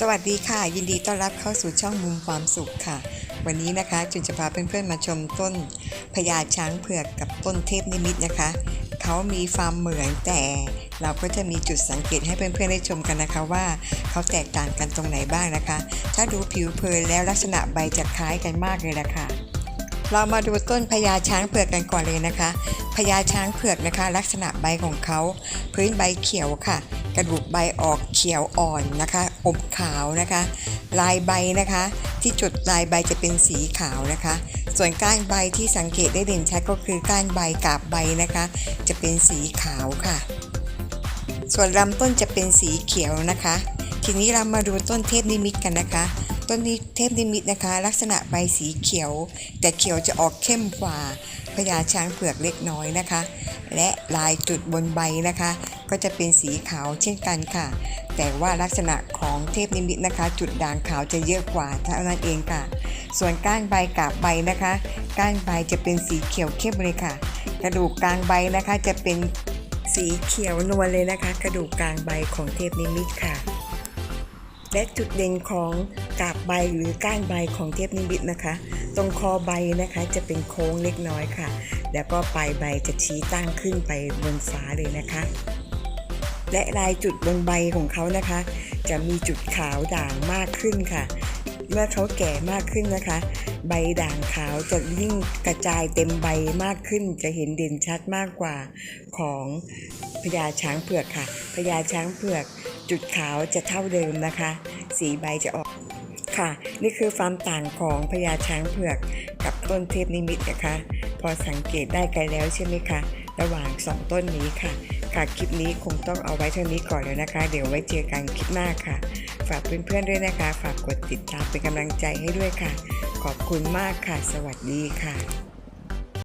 สวัสดีค่ะ ยินดีต้อนรับเข้าสู่ช่องมุมความสุขค่ะ วันนี้นะคะจุนจะพาเพื่อนๆมาชมต้นพญาช้างเผือกกับต้นเทพนิมิตนะคะ เขามีความเหมือนแต่เราก็จะมีจุดสังเกตให้เพื่อนๆได้ชมกันนะคะว่า เขาแตกต่างกันตรงไหนบ้างนะคะ ถ้าดูผิวเผินแล้วลักษณะใบจะคล้ายกันมากเลยละค่ะ เรามาดูต้นพญาช้างเผือกกันก่อนเลยนะคะพญาช้างเผือกนะคะ ลักษณะใบของเขา พื้นใบเขียวค่ะ กระดูกใบออกเขียวอ่อนนะคะอมขาวนะคะ ลายใบนะคะ ที่จุดลายใบจะเป็นสีขาวนะคะ ส่วนก้านใบที่สังเกตได้เด่นชัดก็คือก้านใบกาบใบนะคะ จะเป็นสีขาวค่ะ ส่วนลำต้นจะเป็นสีเขียวนะคะ ทีนี้เรามาดูต้นเทพนิมิตกันนะคะ ต้นนี้เทพนิมิตนะคะ ลักษณะใบสีเขียว แต่เขียวจะออกเข้มกว่าพญาช้างเผือกเล็กน้อยนะคะ และลายจุดบนใบนะคะ ก็จะเป็นสีขาวเช่นกันค่ะ แต่ว่าลักษณะของเทพนิมิตนะคะ จุดด่างขาวจะเยอะกว่าเท่านั้นเองค่ะ ส่วนก้านใบกาบใบนะคะ ก้านใบจะเป็นสีเขียวเข้มเลยค่ะ กระดูกกลางใบนะคะจะเป็นสีเขียวนวลเลยนะคะ กระดูกกลางใบของเทพนิมิตค่ะ และจุดเด่นของกาบใบหรือก้านใบของเทพนิมิตนะคะ ตรงคอใบนะคะจะเป็นโค้งเล็กน้อยค่ะ แล้วก็ปลายใบจะชี้ตั้งขึ้นไปบนฟ้าเลยนะคะ และลายจุดบนใบของเขานะคะ จะมีจุดขาวด่างมากขึ้นค่ะ เมื่อเขาแก่มากขึ้นนะคะ ใบด่างขาวจะยิ่งกระจายเต็มใบมากขึ้น จะเห็นเด่นชัดมากกว่าของพญาช้างเผือกค่ะพญาช้างเผือก จุดขาวจะเท่าเดิมนะคะ สีใบจะออกค่ะ นี่คือความต่างของพญาช้างเผือกกับต้นเทพนิมิตนะคะ พอสังเกตได้กันแล้วใช่ไหมคะ ระหว่างสองต้นนี้ค่ะ ค่ะคลิปนี้คงต้องเอาไว้เท่านี้ก่อนแล้วนะคะ เดี๋ยวไว้เจอกันคลิปหน้าค่ะ ฝากเพื่อนๆด้วยนะคะ ฝากกดติดตามเป็นกำลังใจให้ด้วยค่ะ ขอบคุณมากค่ะ สวัสดีค่ะ